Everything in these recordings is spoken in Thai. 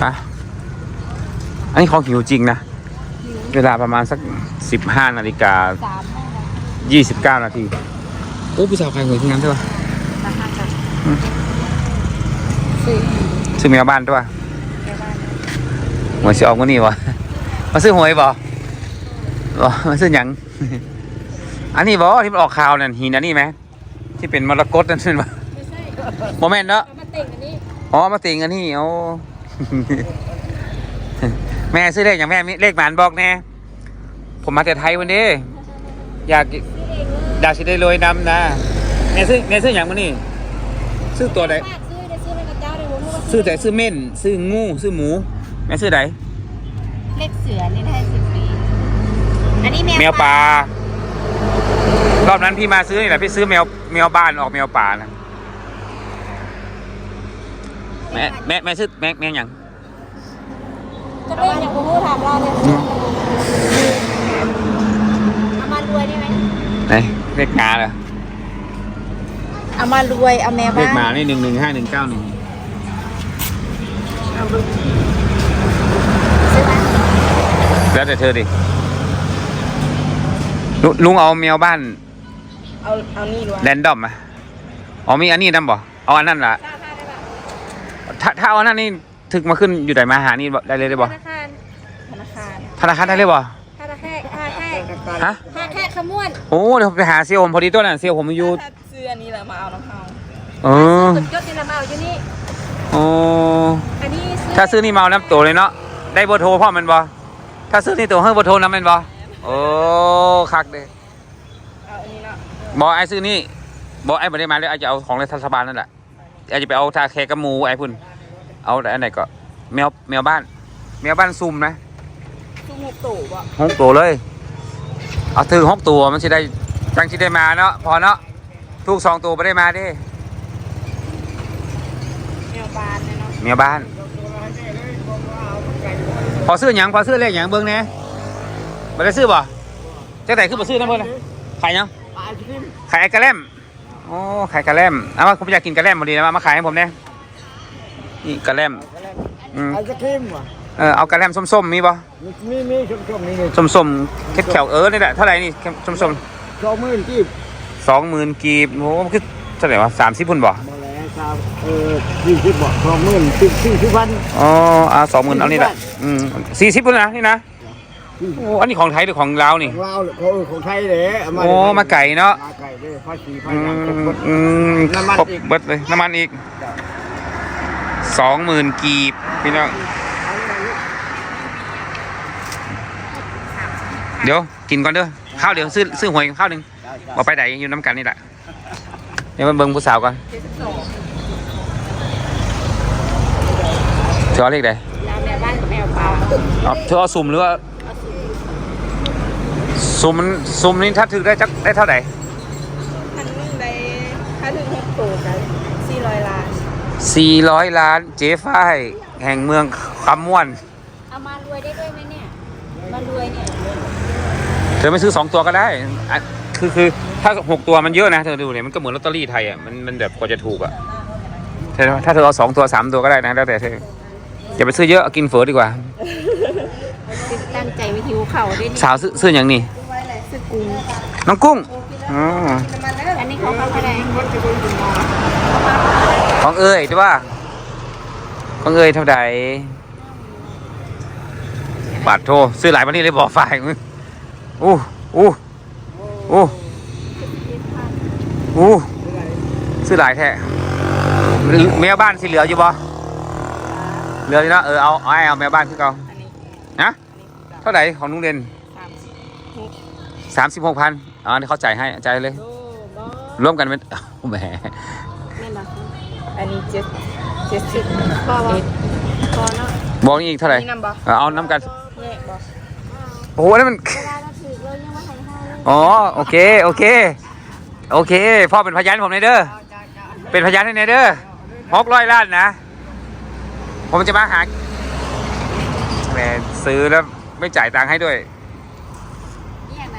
ไปอันนี้ของหิวจริงนะ เวลาประมาณสักสิบห้านาฬิกาสามโมงยี่สิบเก้านาทีโอ้ผู้สาวใครหวยที่งั้นใช่ปะราคากันซื้อซื้อแมวบ้านด้วยปะแค่บ้านหวยสิออกวันนี้วะมาซื้อหวยบ่บ่มาซื้อหยัง อันนี้บ่ที่มันออกข่าวนั่นหินอันนี้ไหมที่เป็นมรกตนั่นใช่ไหมไม่ใช่โมเมนต์เนาะ เอามาติ่งอันนี้ อ๋อมาติงอันนี้โอ้ แม่ซื้อเลขอย่างแม่มีเลขหมานบอกแน่ผมมาแต่ไทยวันนี้อยากซื้อเองเลยอยากสิได้รวยนำนะแม่ซื้อแม่ซื้ออย่างมันนี่ซื้อตัวใดฝากซื้อได้ซื้อให้กับเจ้าได้รู้ว่าซื้อแต่ซื้อเม่น ซื้องูซื้อหมู แม่ซื้อใดเลขเสือนี่ได้สิบปีอันนี้แมวป่ารอบนั้นพี่มาซื้อนี่แหละพี่ซื้อแมวแมวบ้านออกแมวป่านะแม่แม่แม่ซื้อแม่แม่อย่าง จะเลขอย่างผมพูดถามเราเลยเอามารวยได้ไหมไหนเลขงาเหรอเอามารวยเอาแมวเลบ้าขหมาน นี่หนึ่งหนึ่งห้าหนึ่งเก้าหนึ่งซื้อไหมแล้วแต่เธอดิลุลุงเอาแมวบ้านเอาเอานี่รวยแรนดอมอะอ๋อมีอันนี้นำบ่เอาอันนั้นล่ะค่าค่าได้ปะถ้าถ้าเอาอันนั้นนี่ ถึกมาขึ้นอยู่ไหนมาหานี่บ่ได้เลยได้บ่ธนาคารธนาคารธนาคารได้เลยบ่ค่าแค่ค่าแค่ฮะค่าแค่ขมวนโอ้เดี๋ยวผมไปหาเซียวผมพอดีตัวนั้นเซียวผมอยู่ถ้าซื้ออันนี้แหละมาเอาน้ำเฮาเออสุดยอดนี่ละมาเอาอยู่นี่ โอ้อันนี้ซื้อถ้าซื้อนี่เมาน้ำตัวเลยเนาะได้เบอร์โทรพ่อมันบ่ถ้าซื้อนี่ตัวให้เบอร์โทรนำแมันบ่โอ้คักเด้เอาอันนี้เนาะบอไอ้ซื้อนี่บอไอ้บ่ได้มาเลยไอ้จะเอาของรัฐบาลนั่นแหละไอ้จะไปเอาทาแคกับหมูไอ้พุ่น เอาอันไหนก็แมวแมวบ้าน แมวบ้านซุ่มนะซุ่มหกตู่บ่หกตัวเลย เอาถือหกตัวมันสิได้จังสิได้มาเนาะพอเนาะทุกสองตัวไม่ได้มาเดิแมวบานเนี่ยเนาะแมวบ้านพอซื้อหยังพอซื้อเลขหยังเบิ่งแหน่บ่ได้ซื้อบ่จังไหนคือบ่ซื้อนะเพิ่นน่ะขายหยังขายไอ้กระแลมโอ้ขายกระแลมเอามาผมอยากกินกระแลมพอดีนะมามาขายให้ผมแหน่ นี่กระแลมอืมไอศครีมว่ะเออเอากระแลมส้มๆมีบ่มีมีมีชมชมๆนี่นี่ส้มๆเค็ดแขวเออนี่แหละเท่าไหร่นี่ส้มสองหมื่นกีบๆสองหมื่นกีบโอ้มันคือเท่าไหร่วะสามสิบพุ่นบ่มาแล้วครับเออยี่สิบบอกสองหมื่นสิบสี่สิบพันอ๋ออ่าสองหมื่นเอานี่แหละอืมสี่สิบพุ่นนะนี่นะโอ้อันนี้ของไทยหรือของลาวนี่ของเราเขาของไทยเลยเอามาโอ้มาไก่เนาะมาไก่เลยภาษีภาอืษีมอืมน้ำมันครบอีกเบิดเลยน้ำมันอีก สองหมื่นกีบพี่น้องเดี๋ยวกินก่อนเด้อข้าวเดี๋ยวซื้อซื้อหวยข้าวหนึ่งบอกไปไหนอยู่น้ำกันนี่แหละเดี๋ยวมาเบิ่งผู้สาวก่อนเจ็ดสิบสองเธอเอาเลขใดยาวแมวบ้านกับแมวเปล่าเอาเธอเอาสุ่มหรือว่าสุ่มมันสุ่มนี่ถ้าถึงได้จักได้เท่าไหร่พันหนึ่งได้ถ้าถึงหกตู่กันสี่ร้อยล้าน สี่ร้อยล้านเจ๊ฝ้ายแห่งเมืองคำม่วน เอามารวยได้ด้วยไหมเนี่ย มารวยเนี่ย เธอไม่ซื้อสองตัวก็ได้อะคือคือถ้าหกตัวมันเยอะนะเธอดูเนี่ยมันก็เหมือนลอตเตอรี่ไทยอะมันมันแบบกว่าจะถูกอะเธอถ้าเธอเอาสองตัวสามตัวก็ได้นะแล้วแต่เธออย่าไปซื้อเยอะเอากินเฝอดีกว่า ตั้งใจไปหิวเข่าด้วยนี่สาวซื้อซื้ออย่างนี้ซื้อกุ้งน้องกุ้งอ๋ออันนี้เขาเขาก็ได้ ของเอ้ยใช่ป่ะของเอ้ยเท่าไหร่บาทโทซื้อหลายวันนี้เลยบอกฝ่ายมึงอู้อู้อู้อู้ซื้อหลายแท้หรือแมวบ้านสิเหลืออยู่บ่เหลืออยู่เนาะเออเอาเอาให้เอาแมวบ้านคือเก่าอันนี้นะเท่าไหร่ของลุงเด่นสามสิบหกสามสิบหกพันอ๋อนี่เขาจ่ายให้จ่ายเลยโลบอร่วมกันเป็นโอ้แหมแม่นบ อันนี้เจ็ดเจ็ดสิบพอบ่พอเนาะบอกนี่อีกเท่าไหร่นี่นำบ่เออเอาน้ำกันแยกบ่โอ้โหนั่นมันเวลาเราถือเลยยังว่าให้ให้เลยอ๋อโอเคโอเค โอเคพ่อเป็นพยานให้ผมในอยเด้อเป็นพยานให้ในอยเด้อหกร้อยล้านนะ ผมจะมาหาแหมซื้อแล้วไม่จ่ายตังค์ให้ด้วยนี่ไหน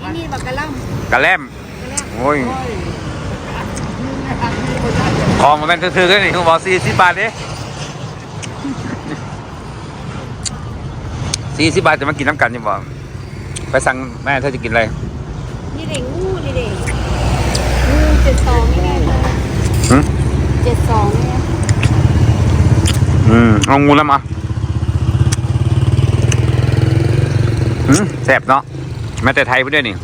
นี่นี่บักกะล่ำกระแลมกะล่ำโอ้ย ของมันเป็นถือๆกันนี่คุณบอกสี่สิบบาทดิสี่สิบบาทจะมากินน้ำกันยังบอกไปสั่งแม่เธอจะกินอะไรนี่เด็กงูนี่เด็กงูเจ็ดสองนี่ไงหืมเจ็ดสองนี่ไงอืมเอางูแล้วมาอืมแซ่บเนาะแม้แต่ไทยไปด้วยนี่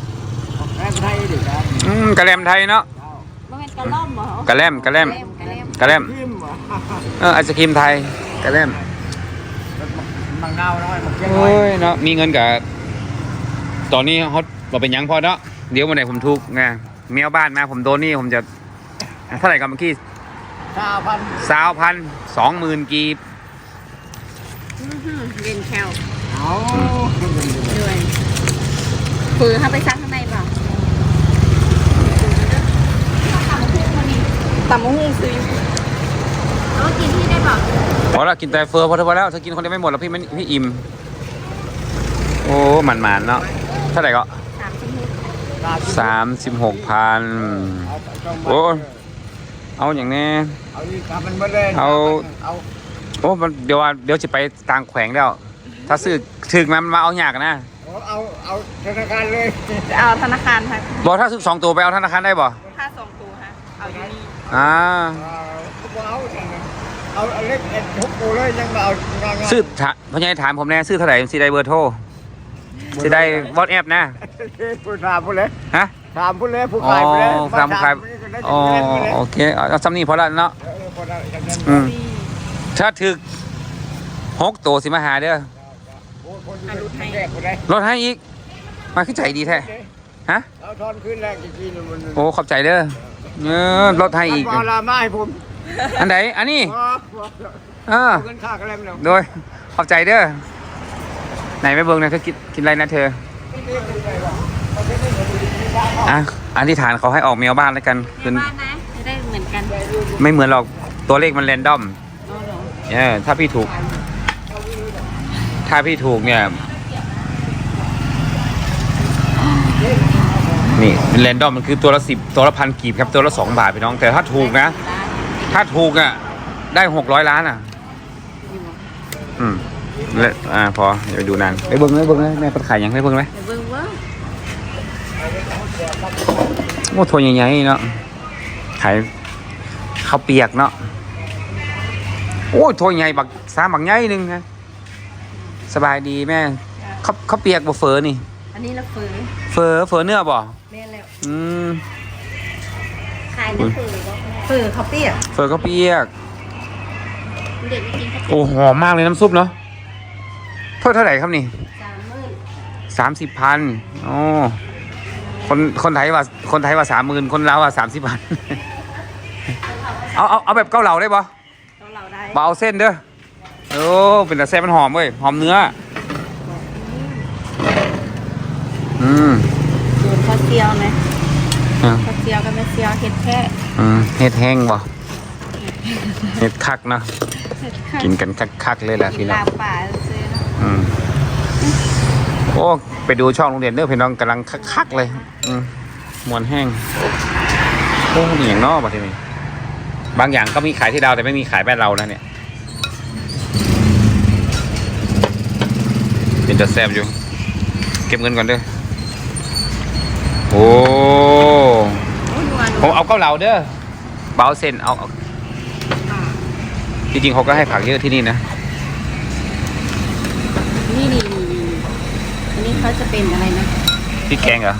แม่ไทยดิครับอืมกระแลมไทยเนาะมันเป็น กระล่อมเหรอกระแลมกระแลมกระเล่มกระแลมพิมพ์ว่ะเออไอศครีมไทยกระแลมมังนาวน้อยมังเกี้ยงน้โอ้อยยเนาะมีเงินกับตอนนี้เขาบอกเป็นหยังพอเนาะเดี๋ยววันไหนผมทุกข์ไงเมียบ้านมาผมโดนนี่ผมจะเท่าไหร่กันเมื่อกี้ชาพันสาวพันสองหมื่นกีบอื้อหือเรียนแคลเอา ด้วยคือถ้าไปซักข้างในเปล่า ตำมะฮุ่งซื้อแล้วกินที่ได้เปล่าพอแล้วกินแต่เฟอร์พอเธอพอแล้วเธอกินคนเดียวไม่หมดแล้วพี่ไม่พี่อิ่ม โอ้มันมันๆเนาะเท่าไหร่ก็สามชิ้นสามสิบหกพันโอ้เอาอย่างนี้เอาอีกทำมันมาเลยเอาเอาโอ้มันเดี๋ยวว่าเดี๋ยวจะไปต่างแขวงแล้ว ถ้าซื้อถึงมามันมาเอาหยากนะเอาเอาธนาคารเลยจะเอาธนาคารค่ะบอกถ้าซื้อสองตัวไปเอาธนาคารได้บ่ค่าสองตัวค่ะเอาอยู่นี่ อ่าเอาเอเอาเล็กเอ็ดทุกตัวเลยยังมาเอางานซื้อถาพญายถามผมแน่ซื้อเท่าไหร่สิได้เบอร์โทรสิได้วอทแอปนะผู้ถามผู้เลยฮะถามผู้เลยผู้ขายผู้เลยตามใครอ๋อโอเคเอาซ้ำนี่พอล้วเนาะอืมถ้าถึกหกตัวสิมาหาเด้อลดให้อีก มาขึ้นใจดีแท้ฮะเอาทอนขึ้นแล้วจริงๆมันโอ้ขอบใจเด้อ เออลดให้อีกเอาลามาให้ผมอันไหนอันนี้อ๋อเออเงินค่ากันแล้วเนาะโดยขอบใจเด้อไหนไม่เบิ่งนะเธอกินกินอะไรนะเธออะอธิษฐานเขาให้ออกแมวบ้านแล้วกันในคือบ้านนะจะได้เหมือนกันไม่เหมือนหรอกตัวเลขมันแรนดอมอ๋อเหรอ เออถ้าพี่ถูก ถ้าพี่ถูกเนี่ย นี่แรนดอมมันคือตัวละสิบตัวละพันกีบครับตัวละสองบาทพี่น้อง แต่ถ้าถูกนะ ถ้าถูกอะ ได้หกร้อยล้านอะ อืมและอ่าพอเดี๋ยวดูนานไปเบิ้งเลยเบิ้งเลยแม่เปิดขายยังได้เบิ้งไหมเดี๋ยวเบิ่งว่าโอ้ทัวใหญ่ๆเนาะขายข้าวเปียกเนาะโอ้ยทัวใหญ่บักสามบักใหญ่หนึ่งนะสบายดีแม่ข้าวข้าวเปียกบ่เฟอนี่ อันนี้ละเฟอเฟอเฟอเนื้อบ่แม่แล้ว อืมขายน้ำเฟอบ่เฟอเขาวเปียกเฟอข้าวเปียก เด็กไม่กินข้าวโอ้หอมมากเลยน้ำซุปเนาะเท่าเท่าไหร่ครับนี่สามหมื่นสามสิบพันโอ้คนคนไทยว่าคนไทยว่าสามหมื่นคนลาวว่าสามสิบพันเอาเอาเอาแบบเกาเหลาได้ปะต้องเราได้เบาเส้นเด้อโอ้เป็นแต่เส้นมันหอมเว้ยหอมเนื้อ อืม สูตรข้าวเจียวไหม อะข้าวเจียวกับแม่เจียวเห็ดแค่อืมเห็ดแห้งบ่เห็ดคักเนาะกินกันคักๆเลยแหละกิพี่นน้องลาบป่าซื้อเนาะอืมโอ้ไปดูช่องโรงเรียนเด้อพี่น้องกำลังคักๆเลยอืมมวนแห้งโอ้มีอย่างเนอกบัดทีนี้บางอย่างก็มีขายที่ดาวแต่ไม่มีขายบ้านเรานะเนี่ยเป็นจะแซ่บอยู่ เก็บเงินก่อนเด้อโอ้โอ้ยนวล ผมเอาเกาเหลาเด้อเบาเส้นเอาเอาจริงๆเขาก็ให้ผักเยอะที่นี่นะ นี่นี่นี่นี่อันนี้เขาจะเป็นอะไรนะพริกแกงเหรอ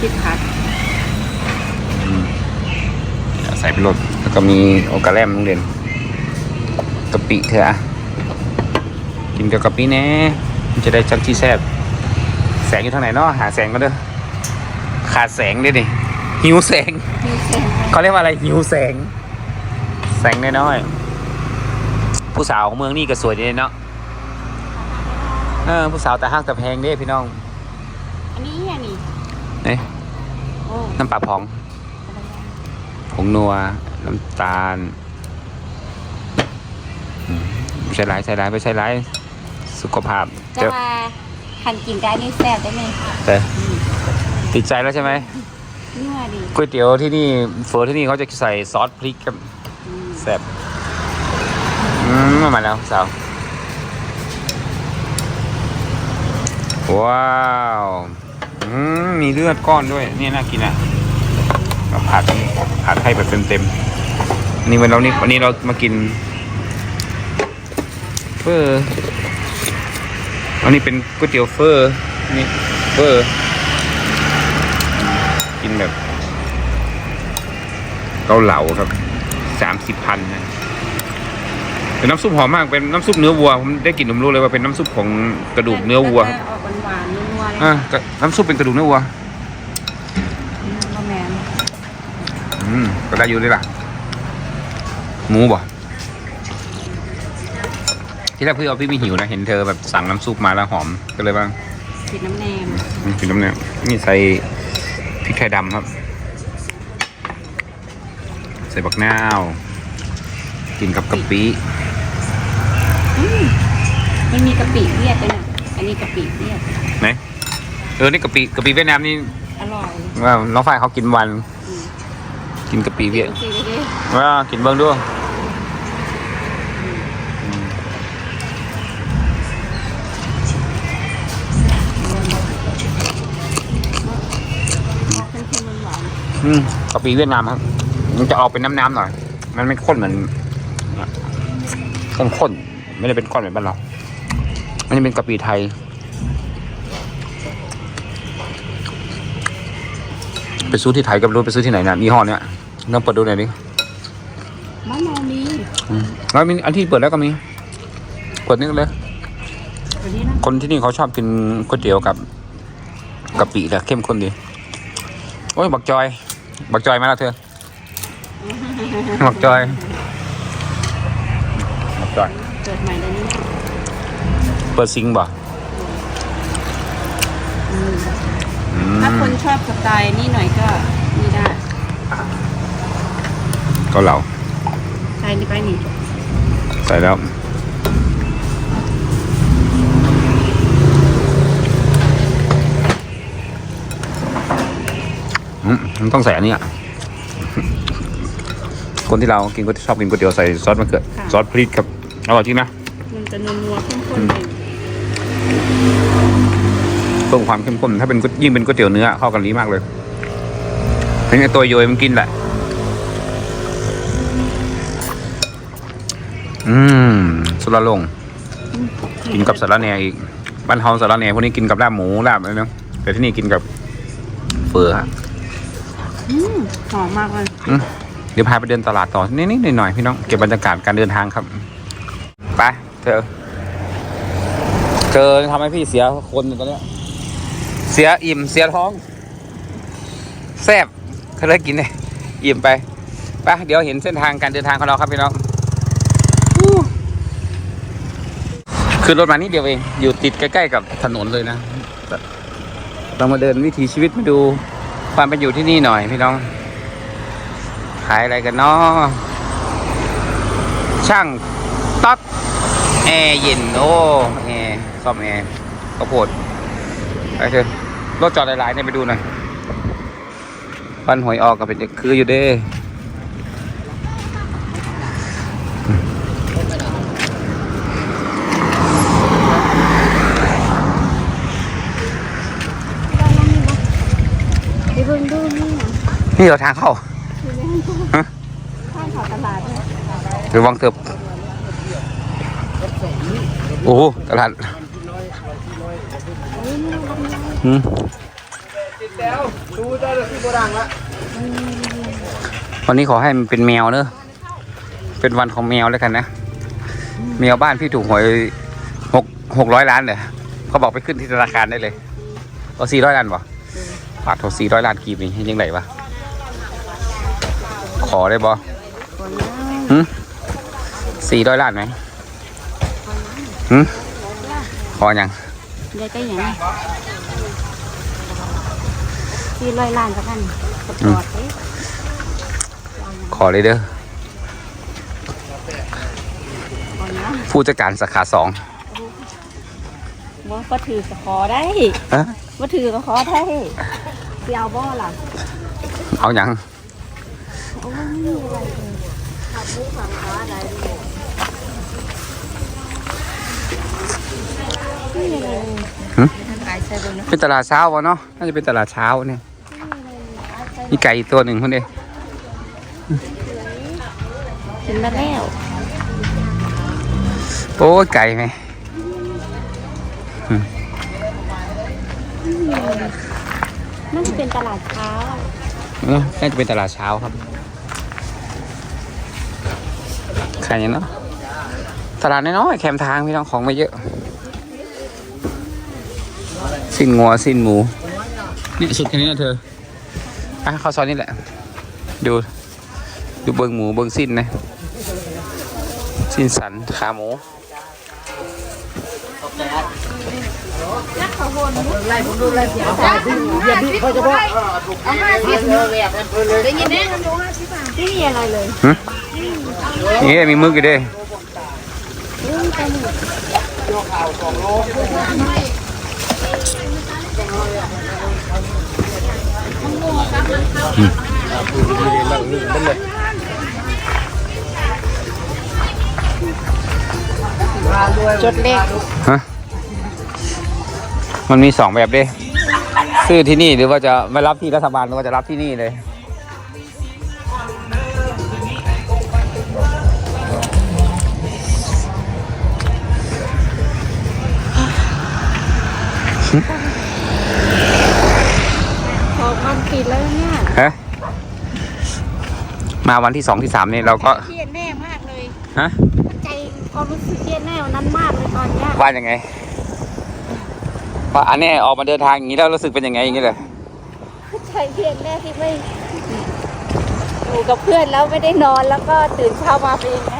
พริกผัดใส่ไปรถแล้วก็มีโอกาแลมโรงเรียนกะปิเถอะอะกินกับกะปิแน่มันจะได้จังที่แซ่บแสงอยู่ทางไหนเนาะหาแสงก็เด้อขาดแสงด้วยดิ หิวแสงมีเส้นเขาเรียกว่าอะไรหิวแสง แสงน้อยๆผู้สาวของเมืองนี่ก็สวยดีเนาะเออผู้สาวแต่ห้างแต่แพงเด้พี่น้อง อันนี้อันนี้เนี่ยโอ้น้ำปลาพองผงนัว น้ำตาลอืมใส่ร้ายใส่ร้ายไปใส่ร้ายสุขภาพจะเดี๋ยวมาหั่นกินได้นี่แซ่บได้ไหมแต่ติดใจแล้วใช่ไหม นัวดีก๋วยเตี๋ยวที่นี่เฟอร์ที่นี่เขาจะใส่ซอสพริกครับแซ่บอืมมาแล้วสาวว้าวอืมมีเลือดก้อนด้วย นี่น่ากินอะมาผัดผัดให้แบบเต็มๆนนี้วันเรานี่วันนี้เรามากินเฟอร์อันนี้เป็นก๋วยเตี๋ยวเฟอร์นี่เฟอร์ กินแบบ เกาเหลาครับสามสิบพันนะเป็นน้ำซุปหอมมากเป็นน้ำซุปเนื้อวัวผมได้กลิ่นผมรู้เลยว่าเป็นน้ำซุปของกระดูกเนื้อวัวครับออกหวานๆนัวๆเลยอ่าก็น้ำซุปเป็นกระดูกเนื้อวัวบะแมนอืมก็ได้อยู่เลยล่ะ หมูบ่ที่แรกพี่เอาพี่ไม่หิวนะ เห็นเธอแบบสั่งน้ำซุปมาแล้วหอมก็เลยว่าสีน้ำแนมอืมกินน้ำเนี่ยนี่ใส่พ ริกไทยดำครับ ใส่บักนาวกินกับกะปิมันมีกะปิเวียดด้วยนะอันนี้กะปิเวียดไหนเออนี่กะปิกะปิเวียดนามนี่อร่อยว่าน้องฝ้ายเขากินวัน อืมกินกะปิเวียดโอเคเลยดิว่ากินเบิ้งด้วย อืมกะปิเวียดนามครับ มันจะออกเป็นน้ำๆหน่อย มันไม่ข้นเหมือนข้นๆไม่ได้เป็นก้อนเหมือนบ้านเรา อันนี้เป็นกะปิไทย ไปซื้อที่ไทยกับรู้ไปซื้อที่ไหนนะยี่ห้อเนี้ยลองเปิดดูหน่อยดิๆมะนาวมีอืมแล้วมีอันที่เปิดแล้วก็มีเปิดนี่เลยตัวนี้นะคนที่นี่เขาชอบกินก๋วยเตี๋ยวกับกะปิแต่เข้มข้นดี โอ้ยบักจอย บักจอยมาแล้วเธอบักจอยบักจอย เกิดใหม่แล้วนี่เปิดซิงค์บ่อืมอืมถ้าคนชอบสไตล์นี่หน่อยก็นี่ได้เกาเหลาใส่นี่ไปนี่ ใส่แล้ว มมันต้องใส่อันนี้อะคนที่เรากินก็ชอบกินก๋วยเตี๋ยวใส่ซอสมะเขือซอสพริกครับอร่อยจริงนะมันจะนัวๆข้นๆเลยเพิ่มความเข้มข้นถ้าเป็นก๋วยยิ่งเป็นก๋วยเตี๋ยวเนื้อเข้ากันดีมากเลยเป็นไงตัวโยยมันกินแหละ อืมสุรลง กินกับสาระแหน่อีกบ้านเฮาสาระแหน่พวกนี้กินกับลาบหมูลาบอะไรเนาะแต่ที่นี่กินกับเฟอร์ฮะอืม หอมมากเลยเดี๋ยวพาไปเดินตลาดต่อนิดๆหน่อยๆพี่น้องเก็บบรรยากาศการเดินทางครับไปเธอเธอทำให้พี่เสียคนตอนเนี้ยเสียอิ่มเสียท้องแซ่บเขาเลยกินเลยอิ่มไปไปเดี๋ยวเห็นเส้นทางการเดินทางของเราครับพี่น้องคือรถมานี่เดียวเอง อยู่ติดใกล้ ๆ กับถนนเลยนะเรามาเดินวิถีชีวิตมาดู ความเป็นอยู่ที่นี่หน่อยพี่น้อง ขายอะไรกันเนาะช่างต๊อกแอร์เย็นโอ้แอร์ซ่อมแอร์ข้าวโพดไปเถอะรถจอดหลายๆเนี่ยไปดูหน่อยปันหวยออกกับเป็นเด็กคืออยู่เด้ ไปเบิ่งดูนี่นะ นี่เราทางเข้าข้างเขาตลาดเนี่ยระวังเถอะโอ้โหตลาดหืมแล้วดูได้เลยที่โบราณละวันนี้ขอให้มันเป็นแมวเนอะเป็นวันของแมวแล้วกันนะแมวบ้านพี่ถูกหวยหกหกร้อยล้านเลยเขาบอกไปขึ้นที่ธนาคารได้เลยเอาสี่ร้อยล้านวะปาดโทสี่ร้อยล้านกีบนี่ยังไงวะ ขอได้บ่ก่อนนะหืมสี่ร้อยล้านไหมหืมขอยังเดี๋ยวก็อย่างนี้ที่ร้อยล้านสักกันกระปอดเอ๊ะขอเลยเด้อก่อนนะผู้จัดการสาขาสองว่าก็ถือก็ขอได้ฮะว่าถือก็ขอได้เสียวบ่ล่ะเอายังโอ้ยไม่ เป็นตลาดเช้าวะเนาะน่าจะเป็นตลาดเช้าเนี่ยมีไก่ตัวหนึ่งคนเดียวห็นมาแล้วโอ้ไก่ไหมน่าจะเป็นตลาดเช้าน่าจะเป็นตลาดเช้าครับ ขายยังเนาะตลาดน้อยๆแคมทางพี่น้องของไม่เยอะ สิ้นงัวสิ้นหมูนี่สุดแค่นี้นะเธออะเข้าซอยนี่แหละ ดูดูเบิงหมูเบิงสิ้นนะ สิ้นสันขาหมูไล่ผมดูไล่ผมเอาที่เบียดที่เขาจะบอกเอาห้าสิบเลยแบบเพลินเลยได้ยินไหมไม่มีอะไรเลย นี่มีมึกอยู่ด้วยอืมจดเลขฮะมันมีสองแบบด้วยซื้อที่นี่หรือว่าจะไม่รับที่รัฐบาลหรือว่าจะรับที่นี่เลย พอความผิดแล้วเนี่ยฮะมาวันที่สองที่สามนี่เราก็เครียดแน่มากเลยฮะใจความรู้สึกเครียดแน่วันนั้นมากเลยตอนเนี้ยว่ายังไงว่าอันนี้ออกมาเดินทางอย่างนี้แล้วรู้สึกเป็นยังไงอย่างนี้เลยใจเครียดแน่ที่ไม่อยู่กับเพื่อนแล้วไม่ได้นอนแล้วก็ตื่นเช้ามาเป็นยังไง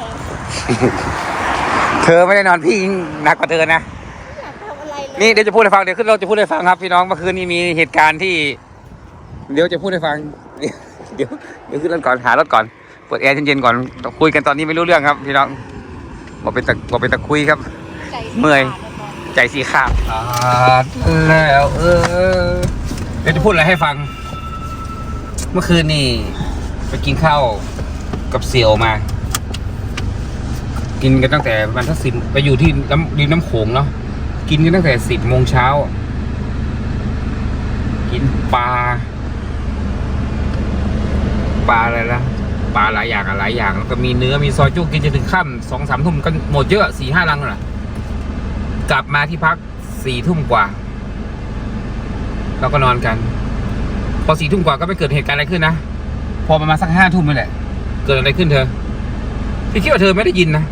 เธอไม่ได้นอนพี่ยิ่งหนักกว่าเธอนะไม่อยากทำอะไรเลยนี่เดี๋ยวจะพูดให้ฟังเดี๋ยวขึ้นเราจะพูดให้ฟังครับพี่น้องเมื่อคืนนี้มีเหตุการณ์ที่ เดี๋ยวจะพูดให้ฟังเดี๋ยวเดี๋ยวเดี๋ยวขึ้นรถก่อนหารถก่อนเปิดแอร์เย็นๆก่อนคุยกันตอนนี้ไม่รู้เรื่องครับ พี่น้องบอกเป็นตะบอกเป็นตะคุยครับใจเมื่อยใจสีขาดแล้วเออเดี๋ยวจะพูดอะไรให้ฟัง เมื่อคืนนี่ไปกินข้าวกับเสี่ยวมา กินกันตั้งแต่วันทักษิณไปอยู่ที่น้ำริมน้ำโขงเนาะกินกันตั้งแต่สิบโมงเช้า กินปลา ปลาอะไรนะปลาหลายอย่างอะหลายอย่างแล้วก็มีเนื้อมีซอยจุกกินจนถึงค่ำสองสามทุ่มก็หมดเยอะสี่ห้าลังน่ะกลับมาที่พักสี่ทุ่มกว่าเราก็นอนกัน พอสี่ทุ่มกว่าก็ไม่เกิดเหตุการณ์อะไรขึ้นนะพอประมาณสักห้าทุ่มนี่แหละเกิดอะไรขึ้นเธอพี่คิดว่าเธอไม่ได้ยินนะ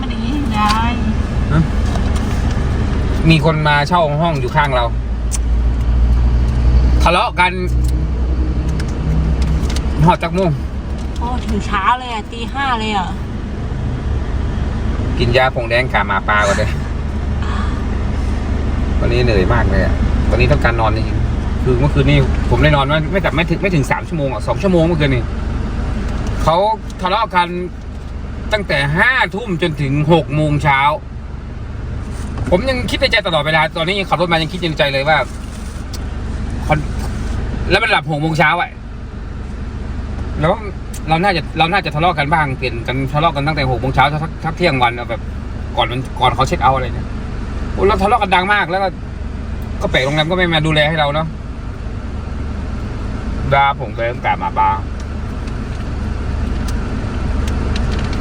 มันอย่างนี้ยายมีคนมาเช่าห้องอยู่ข้างเราทะเลาะกัน หอดจากโมุงโอ้ถึงเช้าเลยอะตีห้าเลยอะกินยาผงแดงกามาปลาก่อนเลยวันนี้เหนื่อยมากเลยอะวันนี้ต้องการนอนจริงๆคือเมื่อคืนนี้ผมได้นอนไม่ไม่แต่ไม่ถึงไม่ถึงสามชั่วโมงอะสองชั่วโมงเมื่อคืนนี้เขาทะเลาะกันตั้งแต่ห้าทุ่มจนถึงหกโมงเช้า ผมยังคิดในใจตลอดเวลา ตอนนี้ยังขับรถมายังคิดในใจเลยว่าคนแล้วมันหลับหกโมงเช้าอะ แล้วเราน่าจะเราน่าจะทะเลาะกันบ้างเปลี่ยนกันทะเลาะกันตั้งแต่หกโมงเช้าทักทักเที่ยงวันเอาแบบก่อนมันก่อนเขาเช็คเอาท์อะไรเนี่ยโอ้เราทะเลาะกันดังมากแล้วก็ก็แปลกโรงแรมก็ไม่มาดูแลให้เราเนาะดาผมก็กลับมาบาร์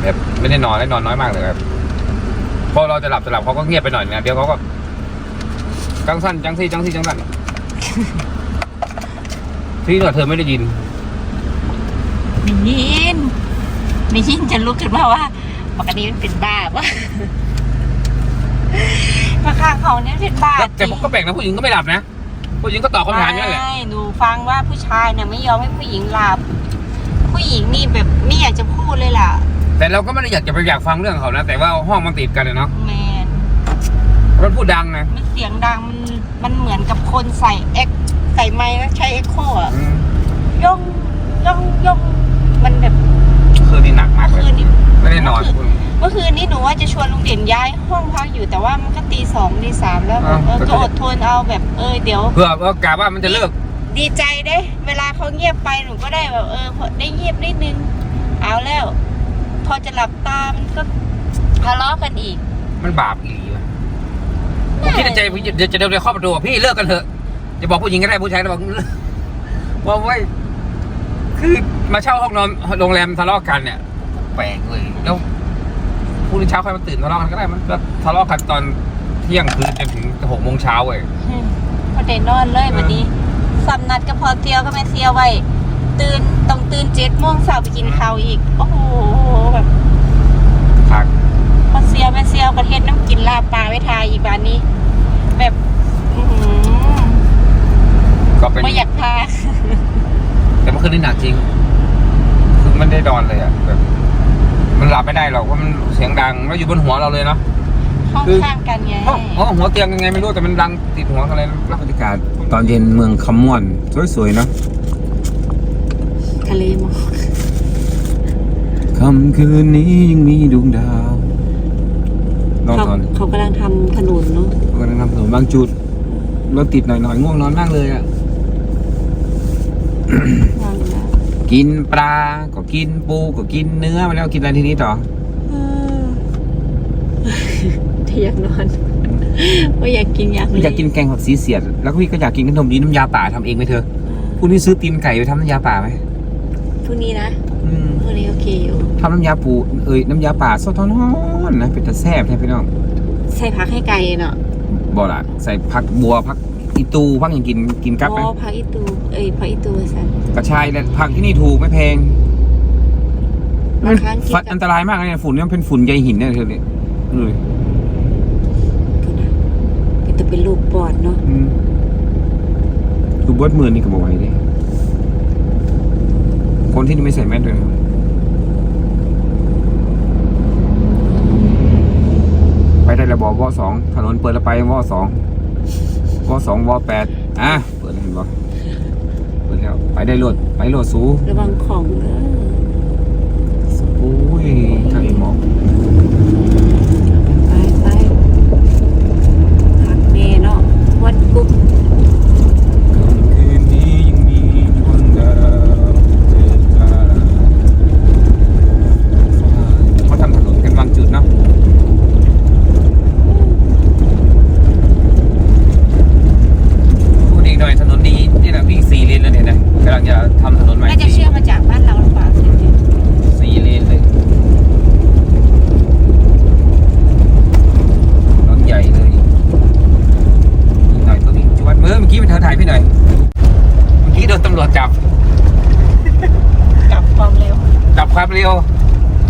แบบไม่ได้นอนได้นอนน้อยมากเลยครับพอเราจะหลับจะหลับเขาก็เงียบไปหน่อยนะเดี๋ยวเขาก็จังสั้นจังซี่จังซี่จังสั้นที่เธอไม่ได้ยิน ไม่ยินไม่ยินจะลุกขึ้นมาว่าปกติมันเป็นบ้าปะมาข้างเขาเนี่ยเป็นบ้าแต่ผมก็แปลกนะผู้หญิงก็ไม่หลับนะผู้หญิงก็ตอบคำถามอยู่นั่นแหละใช่หนูฟังว่าผู้ชายเนี่ยไม่ยอมให้ผู้หญิงหลับ ผู้หญิงนี่แบบไม่อยากจะพูดเลยล่ะ แต่เราก็ไม่ได้อยากจะไปอยากฟังเรื่องเขานะแต่ว่าห้องมันติดกันอะเนาะแมนมันพูดดังนะมันเสียงดังมันมันเหมือนกับคนใส่เอ็กใส่ไม้แล้วใช้เอ็กโคอะอืมย่องย่องย่อง มันแบบคืนนี้หนักมากเมื่อเลยคืนนี้ไม่ได้นอนเมื่อคืนนี้หนูว่าจะชวนลุงเด่นย้ายห้องพักอยู่แต่ว่ามันก็ตีสองตีสามแล้วแบบเออก็อดทนเอาแบบเออเดี๋ยว เพื่อว่ากะว่ามันจะเลิก ดีใจเด้ เวลาเขาเงียบไปหนูก็ได้แบบเออพอได้เงียบนิดนึง เอาแล้ว พอจะหลับตามันก็ทะเลาะกันอีก มันบาปอีหลีวะผมคิดในใจผมจะจะเดินไปเคาะประตูบอกพี่เลิกกันเถอะจะบอกผู้หญิงก็ได้ผู้ชายก็บอกเลิกว่าไว้ยคือ มาเช่าห้องนอนโรงแรมทะเลาะกันเนี่ยแปลกเลยแล้วพรุ่งนี้เช้าใครมาตื่นทะเลาะกันก็ได้มันก็ทะเลาะกันตอนเที่ยงคืนจนถึงหกโมงเช้าเว้ยพอได้นอนเลยวันนี้สำนัดกับพอเตียวก็ไม่เซียวไว้ตื่นต้องตื่นเจ็ดโมงเช้าไปกินข้าวอีก โอ้โหแบบครับพอเซียวไม่เซียวประเทศน้ำกินลาบปลาไว้ทายอีกบานนี้ แบบอื้อหือก็เป็นไม่อยากพาแต่เมื่อคืนนี่หนักจริง คือมันได้นอนเลยอะแบบมันหลับไม่ได้หรอกว่ามันเสียงดังแล้วอยู่บนหัวเราเลยเนาะ ห้องคือ ข้างกันไงห้องห้องหัวเตียงยังไงไม่รู้แต่มันดังติดหัวอะไรรับบรรยากาศตอนเย็นเมืองคำม่วนสวยๆเนาะทะเลหมอกค่ำคืนนี้ยังมีดวงดาว นอนเขาตอนเขากำลังทำถนนเนาะกำลังทำถนนบางจุดรถติดหน่อยๆง่วงนอนมากเลยอะวางแล้ว กินปลา ก็กินปู ก็กินเนื้อมาแล้วกินอะไรทีนี้ต่อเออที่อยากนอนว่าอยากกินอยากอยากกินแกงผักสีเสียด แล้วก็พี่ก็อยากกินขนมดีน้ำยาป่าทำเองไหมเธอพรุ่งนี้ซื้อตีนไก่ไปทำน้ำยาป่าไหมพรุ่งนี้นะอืมพรุ่งนี้โอเคอยู่ทำน้ำยาปูเอ้ยน้ำยาป่าสดท้อนๆนะเป็นตะแซ่บแท้พี่น้องใส่พักให้ไก่เนาะบ่ล่ะใส่ผักบัวผัก อีตูผักอย่างกินกินกับไหมอ๋อพักอีตูเอ้ยพักอีตูสันกระชายและผักที่นี่ถูกไม่แพงบางครั้งกินฟันกัอับนตรายมากเลยเนี่ยฝุ่นเนี่ยมันเป็นฝุ่นใยหินเนี่ยเธอเนี่ยดูดิก็นะเป็นแต่เป็นลูกปอดเนาะอืมคือเบิร์ดมือนี่ก็บอกไว้ดิคนที่นี่ไม่ใส่แมสเลยนะไปได้ระบอบวสองถนนเปิดแล้วไปวสองว สองวแปดอะเปิดแล้วเห็นบ่เปิดแล้วไปได้รถไปรถสูระวังของเด้อ โอ้ยทางเอ็มหมอก ไปไปพักเมเนาะวัดกุ๊บ คืนนี้ยังมีดวงดาวเดินทางเขาทำถนนกันบางจุดเนาะพูดอีกหน่อยถนนดีนี่แหละวิ่งสี่เลนแล้วเนี่ยนะกำลังจะทำถนนใหม่ น่าจะเชื่อมมาจากบ้านเราหรือเปล่า สี่เลนเลยถนนใหญ่เลยอีกหน่อยตัววิ่งจวดเมื่อเมื่อกี้เป็นเธอถ่ายพี่หน่อย เมื่อกี้โดนตำรวจจับ กับความเร็ว จับ ความเร็ว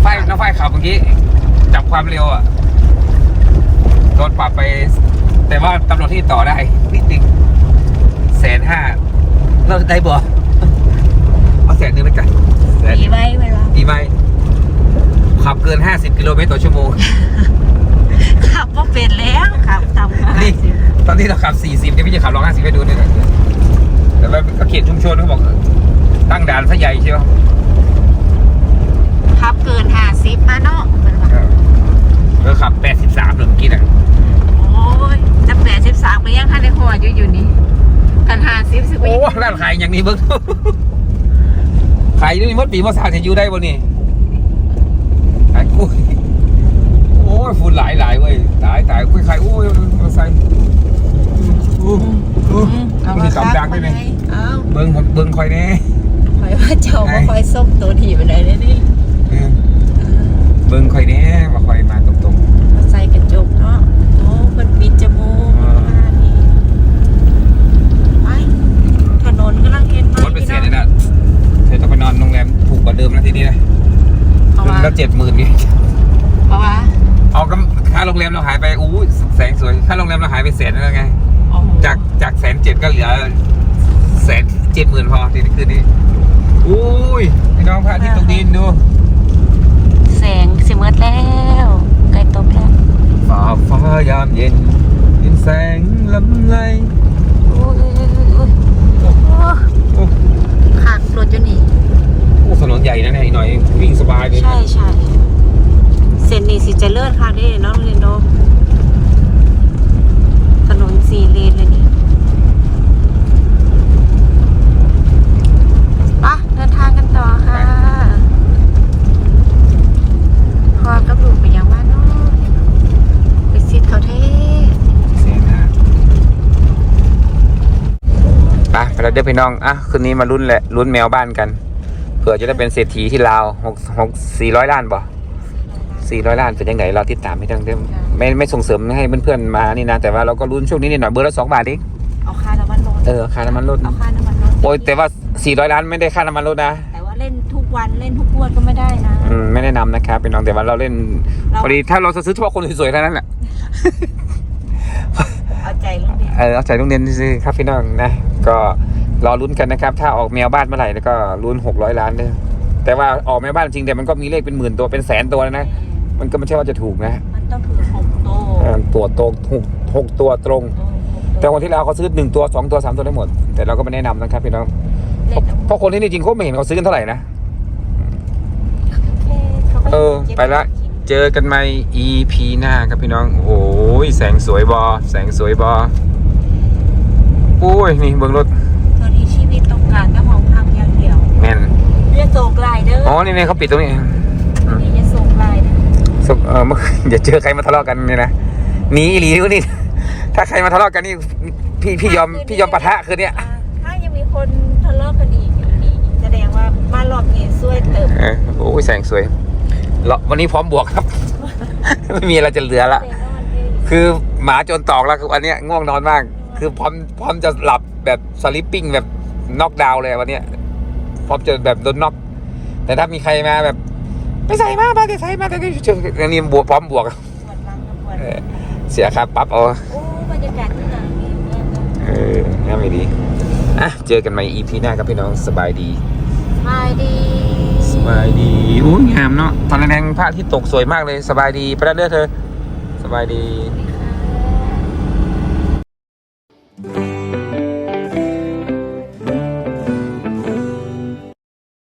ไฟน้องไฟขับเมื่อกี้ จับความเร็วอะ โดนปรับไป แต่ว่าตำรวจที่ต่อได้ นิดนึงแสนห้าเราได้บ่เอาแสนหนึ่งแล้วกันแสนดีไว้เวลาดีไหมขับเกิน50กิโลเมตรต่อชั่วโมง ขับว่าเป็นแล้วขับต่ำกว่านี่ตอนนี้เราขับ40เนี่ยพี่จะขับร้อยห้าสิบให้ดูด้วยนะแต่ว่าก็เขตชุมชนเขาบอกตั้งด่านซะใหญ่เชียว ขับเกินห้าสิบมาเนาะเป็นว่าเราขับ83เลยเมื่อกี้นะโอ้ยจะแปดสิบสามก็ยังทันได้หัวอยู่อยู่นี่กันห้าสิบสิบโอ้ร้านขายอย่างนี้เบิ้งขายอยู่นี่มดปีมดสาจะอยู่ได้บ่นี่ขายกล้วยโอ้ยฝุ่นหลายหลายๆเว้ยหลายหลายกล้วยขายโอ้ยมาใส่อู้อู้มันมีกำดักด้วยนี่เอ้าเบิ้งเบิ้งคอยแน่คอยว่าเจ้าก็คอยส้มตัวถีบไปไหนเลยนี่ เออเบิ้งคอยแน่มาคอยมาตรงมาใส่กระจกเนาะโอ้มันปิดจมูกอ่ามานี่ไปถนนกำลังเห็นไหมๆรถเป็นเสียเลยนะเธอต้องไปนอนโรงแรมถูกกว่าเดิมนะทีนี้นะเพราะคืนว่าละเจ็ดหมื่นนี่เพราะว่าเอาก็ค่าโรงแรมเราหายไปอู้ยแสงสวยค่าโรงแรมเราหายไปแสนแล้วไง โอ้โหจากจากแสนเจ็ดก็เหลือแสนเจ็ดหมื่นพอทีนี้คืนนี้อุ้ยพี่น้องพระอาทิตย์ตกดินดูแสงสิ เมิดแล้วใกล้ตกแล้วฝ่าฟ้ายามเย็นเห็นแสงลำไรโอ้ยโอ้ยโอ้ยโอ้ย โอ้ ขักรถอยู่นี่ โอ้ถนนใหญ่นะเนี่ยอีกหน่อยวิ่งสบายเลย ใช่ใช่เส้นนี้สิเจะเลื่อนค่ะได้เนาะเรียนโดถนนสี่เลนเลยนี่ไปะเดินทางกันต่อค่ะ พอกับลูกไปยังบ้านเนาะไปซิดเขาเท แสน แล้วเดี๋ยวพี่น้อง อะ คืนนี้มาลุ้นแหละลุ้นแมวบ้านกัน เผื่อจะได้เป็นเศรษฐีที่ลาวหกหกสี่ร้อยล้านบ่สี่ร้อยล้านเป็นยังไงเราติดตามไม่ต้องเดี๋ยวไม่ไม่ส่งเสริมให้เพื่อนๆมานี่นะ แต่ว่าเราก็ลุ้นช่วงนี้นิดหน่อยเบอร์ละสองบาทเองเอาค่าน้ำมันรถเออค่าน้ำมันลดเอาค่าน้ำมันรถโอ้ยแต่ว่าสี่ร้อยล้านไม่ได้ค่าน้ำมันลดนะแต่ว่าเล่นทุกวันเล่นทุกงวดก็ไม่ได้นะอืมไม่แนะนำนะครับพี่น้องแต่ว่าเราเล่นเราพอดีถ้าเราจะซื้อเฉพาะคนสวยๆเท่านั้นแหละเอาใจเรื่องเดียวเออเอาใจต้องเน้นซื้อครับพี่น้องนะก็ รอลุ้นกันนะครับ ถ้าออกแมวบ้านเมื่อไหร่แล้วก็ลุ้นหกร้อยล้านเลยแต่ว่าออกแมวบ้านจริงแต่มันก็มีเลขเป็นหมื่นตัวเป็นแสนตัวแล้วนะ มันก็ไม่ใช่ว่าจะถูกนะมันต้องถือหกโตเออตัวตรงหกหกตัวตรง แต่วันที่แล้วเขาซื้อหนึ่งตัวสองตัวสามตัวได้หมด แต่เราก็ไม่แนะนำนะครับพี่น้องเล่นเพราะคนที่นี่จริงเขาไม่เห็นเขาซื้อกันเท่าไหร่นะเออไปละเจอกันใหม่ EP หน้าครับพี่น้อง โอ้ยแสงสวยบอ แสงสวยบอ โอ้ย นี่เบิ้งรถ ออ๋อ นี่นี่เขาปิดตรงนี้อย่าโศกลายเด้อสุเออเมื่ออย่าเจอใครมาทะเลาะกันเนี่ยนะหนีอีหลีวะนี่ ถ้าใครมาทะเลาะกันนี่พี่พี่ยอมพี่ยอมปะทะคืนเนี้ยอ่าถ้ายังมีคนทะเลาะกันอีกนี่แสดงว่ามารอบนี้ช่วยเติมเออโอ้ยแสงสวยเลาะวันนี้พร้อมบวกครับ ไม่มีอะไรจะเหลือละเซนอนเลยคือหมาจนตอกแล้ววันเนี้ยง่วงนอนมาก คือพร้อมพร้อมจะหลับแบบสลิปปิ้งแบบน็อกดาวน์เลยวันเนี้ยพร้อมจะแบบโดนน็อก แต่ถ้ามีใครมาแบบ ไปใส่มาไปใส่มาแต่นี่เชิงอันนี้บวกพร้อมบวกปวดหลังกับปวดเออเสียครับปั๊บเอาโอ้บรรยากาศที่ไหนนี่แม่งเออน่าไม่ดีอะเจอกันใหม่ EP หน้าครับพี่น้องสบายดี สบายดีสบายดีโอ้ยงามเนาะตอนแรงๆพระอาทิตย์ตกสวยมากเลย สบายดีไปแล้วเด้อเธอ สบายดี ดี